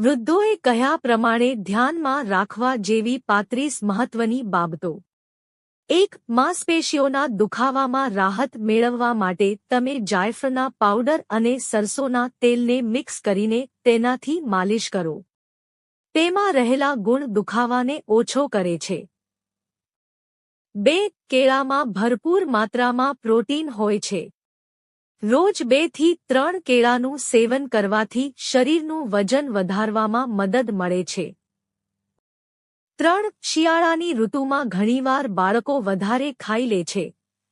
વૃદ્ધોએ કહ્યા પ્રમાણે ધ્યાનમાં રાખવા જેવી પાંત્રીસ મહત્વની બાબતો? એક, માંસપેશીઓના દુખાવામાં રાહત મેળવવા માટે તમે જાયફળના પાવડર અને સરસોના તેલને મિક્સ કરીને તેનાથી માલિશ કરો. તેમાં રહેલા ગુણ દુખાવાને ઓછો કરે છે. બે, કેળામાં ભરપૂર માત્રામાં પ્રોટીન હોય છે. રોજ બેથી ત્રણ કેળાનું સેવન કરવાથી શરીરનું વજન વધારવામાં મદદ મળે છે. ત્રણ શિયાળાની ઋતુમાં ઘણીવાર બાળકો વધારે ખાઈ લે છે,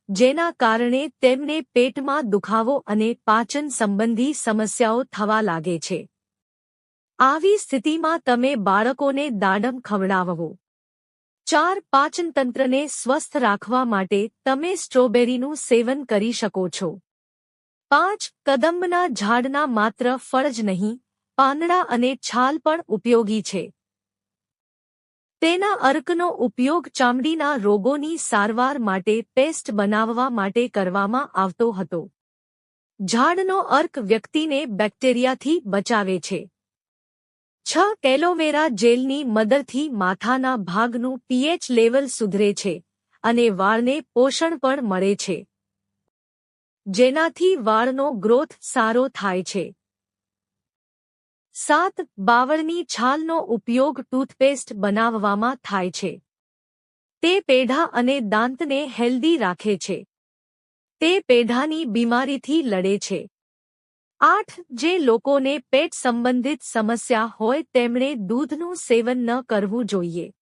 જેના કારણે તેમને પેટમાં દુખાવો અને પાચન સંબંધી સમસ્યાઓ થવા લાગે છે. આવી સ્થિતિમાં તમે બાળકોને દાડમ ખવડાવવો. ચાર પાચનતંત્રને સ્વસ્થ રાખવા માટે તમે સ્ટ્રોબેરીનું સેવન કરી શકો છો. પાંચ કદંબના ઝાડના માત્ર ફળ જ નહીં, પાંદડા અને છાલ પણ ઉપયોગી છે. તેના અર્કનો ઉપયોગ ચામડીના રોગોની સારવાર માટે પેસ્ટ બનાવવા માટે કરવામાં આવતો હતો. ઝાડનો અર્ક વ્યક્તિને બેક્ટેરિયાથી બચાવે છે. છ એલોવેરા જેલની મદદથી માથાના ભાગનું પીએચ લેવલ સુધરે છે અને વાળને પોષણ પણ મળે છે. જેનાથી વાળનો ગ્રોથ સારો થાય છે. સાત, બાવળની છાલનો ઉપયોગ ટૂથપેસ્ટ બનાવવામાં થાય છે. તે પેઢા અને દાંતને હેલ્ધી રાખે છે. તે પેઢાની બીમારીથી લડે છે. આઠ, જે લોકોને પેટ સંબંધિત સમસ્યા હોય તેમણે દૂધનું સેવન ન કરવું જોઈએ.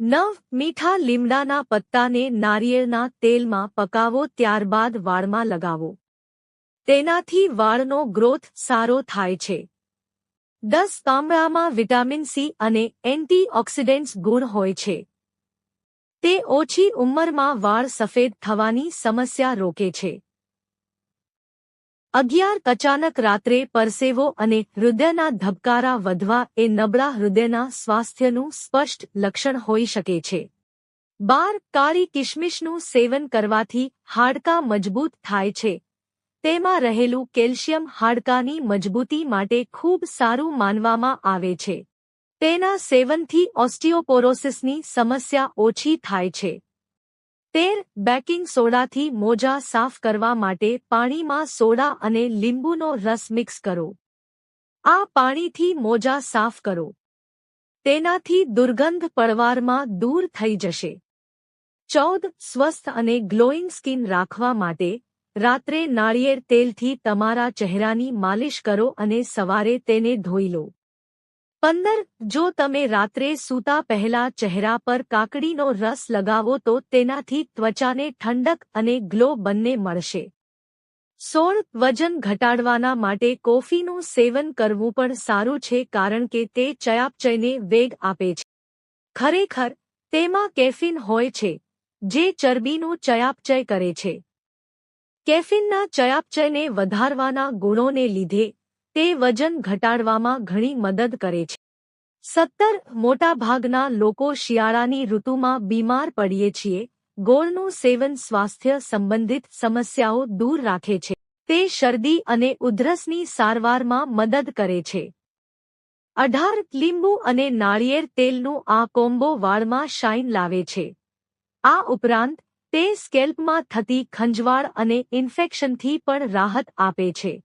નવ મીઠા લીમડાના પત્તાને નારિયેળના તેલમાં પકાવો ત્યારબાદ વાળમાં લગાવો. તેનાથી વાળનો ગ્રોથ સારો થાય છે. દસ તાંબળામાં વિટામિન સી અને એન્ટીઓક્સિડન્ટ્સ ગુણ હોય છે. તે ઓછી ઉંમરમાં વાળ સફેદ થવાની સમસ્યા રોકે છે. અગિયાર અચાનક રાત્રે પરસેવો અને હૃદયના ધબકારા વધવા એ નબળા હૃદયના સ્વાસ્થ્યનું સ્પષ્ટ લક્ષણ હોઈ શકે છે. બાર, કાળી કિશમિશનું સેવન કરવાથી હાડકાં મજબૂત થાય છે. તેમાં રહેલું કેલ્શિયમ હાડકાની મજબૂતી માટે ખૂબ સારું માનવામાં આવે છે. તેના સેવનથી ઓસ્ટિયોપોરોસિસની સમસ્યા ઓછી થાય છે. તેર બેકિંગ સોડાથી મોજા સાફ કરવા માટે પાણીમાં સોડા અને લીંબુનો રસ મિક્સ કરો. આ પાણીથી મોજા સાફ કરો. તેનાથી દુર્ગંધ પડવારમાં દૂર થઈ જશે. ચૌદ, સ્વસ્થ અને ગ્લોઈંગ સ્કિન રાખવા માટે રાત્રે નાળિયેર તેલથી તમારા ચહેરાની માલિશ કરો અને સવારે તેને ધોઈ લો. પંદર, જો તમે રાત્રે સૂતા પહેલા ચહેરા પર કાકડીનો રસ લગાવો તો તેનાથી ત્વચાને ઠંડક અને ગ્લો બંને મળશે. સોળ, વજન ઘટાડવાના માટે કોફીનું સેવન કરવું પણ સારું છે કારણ કે તે ચયાપચયને વેગ આપે છે. ખરેખર, તેમાં કેફીન હોય છે, જે ચરબીનું ચયાપચય કરે છે. કેફીનના ચયાપચયને વધારવાના ગુણોને લીધે તે વજન ઘટાડવામાં ઘણી મદદ કરે છે. સત્તર મોટાભાગના લોકો શિયાળાની ઋતુમાં બીમાર પડીએ છીએ. ગોળનું સેવન સ્વાસ્થ્ય સંબંધિત સમસ્યાઓ દૂર રાખે છે. તે શરદી અને ઉધરસની સારવારમાં મદદ કરે છે. અઢાર લીંબુ અને નાળિયેર તેલનું આ કોમ્બો વાળમાં શાઇન લાવે છે. આ ઉપરાંત, તે સ્કેલ્પમાં થતી ખંજવાળ અને ઇન્ફેક્શનથી પણ રાહત આપે છે.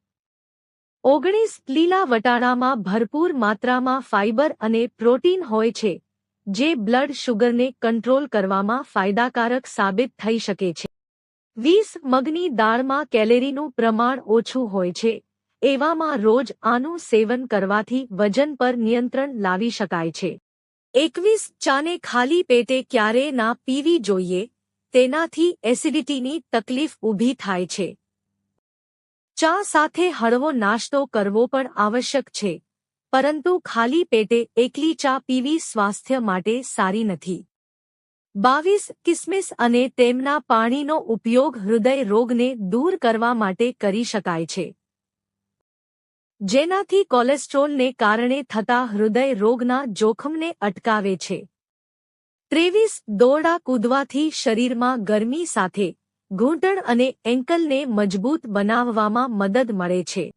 ઓગણીસ લીલા વટાણામાં ભરપૂર માત્રામાં ફાઇબર અને પ્રોટીન હોય છે, જે બ્લડ શુગરને કંટ્રોલ કરવામાં ફાયદાકારક સાબિત થઈ શકે છે. વીસ મગની દાળમાં કેલેરીનું પ્રમાણ ઓછું હોય છે, એવામાં રોજ આનું સેવન કરવાથી વજન પર નિયંત્રણ લાવી શકાય છે. એકવીસ ચાને ખાલી પેટે ક્યારે ના પીવી જોઈએ, તેનાથી એસિડિટીની તકલીફ ઊભી થાય છે. ચા સાથે હળવો નાસ્તો કરવો પણ આવશ્યક છે. પરંતુ ખાલી પેટે એકલી ચા પીવી સ્વાસ્થ્ય માટે સારી નથી. બાવીસ કિસમિસ અને તેમના પાણીનો ઉપયોગ હૃદય રોગને દૂર કરવા માટે કરી શકાય છે. જેનાથી કોલેસ્ટ્રોલને કારણે થતા હૃદય રોગના જોખમને અટકાવે છે. ત્રેવીસ દોરડા કૂદવાથી શરીરમાં ગરમી સાથે ઘૂંટણ અને એન્કલને મજબૂત બનાવવામાં મદદ મળે છે.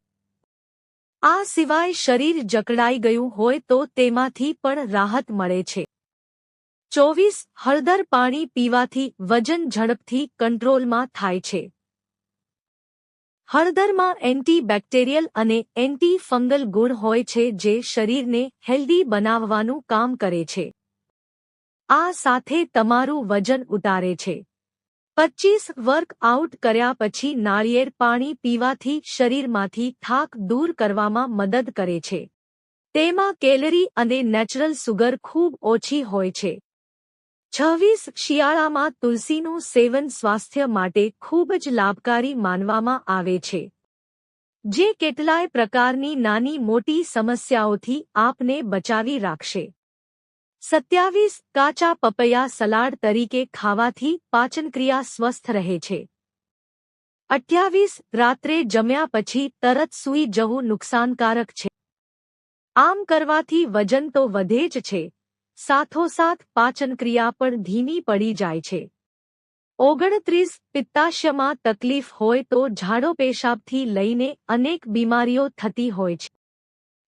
આ સિવાય શરીર જકડાઈ ગયું હોય તો તેમાંથી પણ રાહત મળે છે. ચોવીસ, હળદર પાણી પીવાથી વજન ઝડપથી કંટ્રોલમાં થાય છે. હળદરમાં એન્ટીબેક્ટેરિયલ અને એન્ટી ફંગલ ગુણ હોય છે જે શરીરને હેલ્ધી બનાવવાનું કામ કરે છે. આ સાથે તમારું વજન ઉતારે છે. પચીસ વર્ક આઉટ કર્યા પછી નાળિયેર પાણી પીવાથી શરીરમાંથી થાક દૂર કરવામાં મદદ કરે છે. તેમાં કેલરી અને નેચરલ સુગર ખૂબ ઓછી હોય છે. છવ્વીસ શિયાળામાં તુલસીનું સેવન સ્વાસ્થ્ય માટે ખૂબ જ લાભકારી માનવામાં આવે છે. જે કેટલાય પ્રકારની નાની મોટી સમસ્યાઓથી આપને બચાવી રાખશે. સત્યાવીસ કાચા પપૈયા સલાડ તરીકે ખાવાથી પાચનક્રિયા સ્વસ્થ રહે છે. અઠ્યાવીસ રાત્રે જમ્યા પછી તરત સૂઈ જવું નુકસાનકારક છે. આમ કરવાથી વજન તો વધે જ છે. સાથોસાથ પાચનક્રિયા પણ ધીમી પડી જાય છે. ઓગણત્રીસ પિત્તાશયમાં તકલીફ હોય તો ઝાડો પેશાબથી લઈને અનેક બીમારીઓ થતી હોય છે.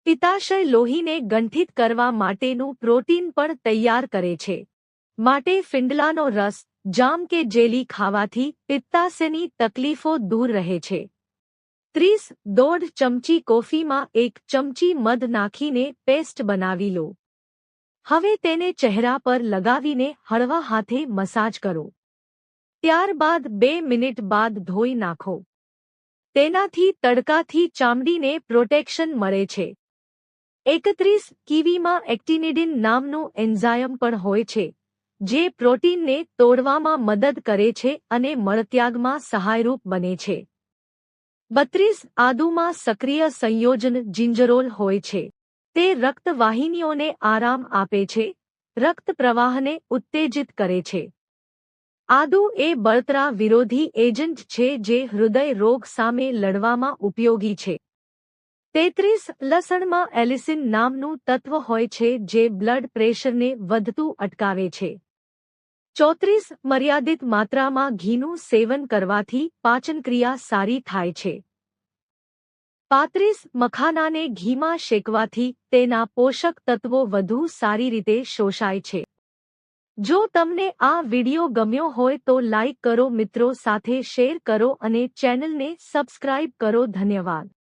પિત્તાશય લોહીને ગંઠિત કરવા માટેનું પ્રોટીન પણ તૈયાર કરે છે. માટે ફિંડલાનો રસ, જામ કે જેલી ખાવાથી પિત્તાશયની તકલીફો દૂર રહે છે. ત્રીસ, દોઢ ચમચી કોફીમાં એક ચમચી મધ નાખીને પેસ્ટ બનાવી લો. હવે તેને ચહેરા પર લગાવીને હળવા હાથે મસાજ કરો. ત્યારબાદ બે મિનિટ બાદ ધોઈ નાખો. તેનાથી તડકાથી ચામડીને પ્રોટેક્શન મળે છે. એકત્રીસ કીવીમાં એક્ટિનિડિન નામનું એન્ઝાયમ પણ હોય છે, જે પ્રોટીનને તોડવામાં મદદ કરે છે અને મળત્યાગમાં સહાયરૂપ બને છે. બત્રીસ આદુમાં સક્રિય સંયોજન જિંજરોલ હોય છે. તે રક્તવાહિનીઓને આરામ આપે છે, રક્ત પ્રવાહને ઉત્તેજિત કરે છે. આદુ એ બળતરા વિરોધી એજન્ટ છે જે હૃદય રોગ સામે લડવામાં ઉપયોગી છે. તેત્રીસ લસણમાં એલિસિન નામનું તત્વ હોય છે જે બ્લડ પ્રેશરને વધતું અટકાવે છે. ચોત્રીસ મર્યાદિત માત્રામાં ઘીનું સેવન કરવાથી પાચનક્રિયા સારી થાય છે. પાંત્રીસ મખાનાને ઘીમાં શેકવાથી તેના પોષક તત્વો વધુ સારી રીતે શોષાય છે. જો તમને આ વિડિયો ગમ્યો હોય તો લાઇક કરો મિત્રો સાથે શેર કરો અને ચેનલને સબસ્ક્રાઇબ કરો ધન્યવાદ.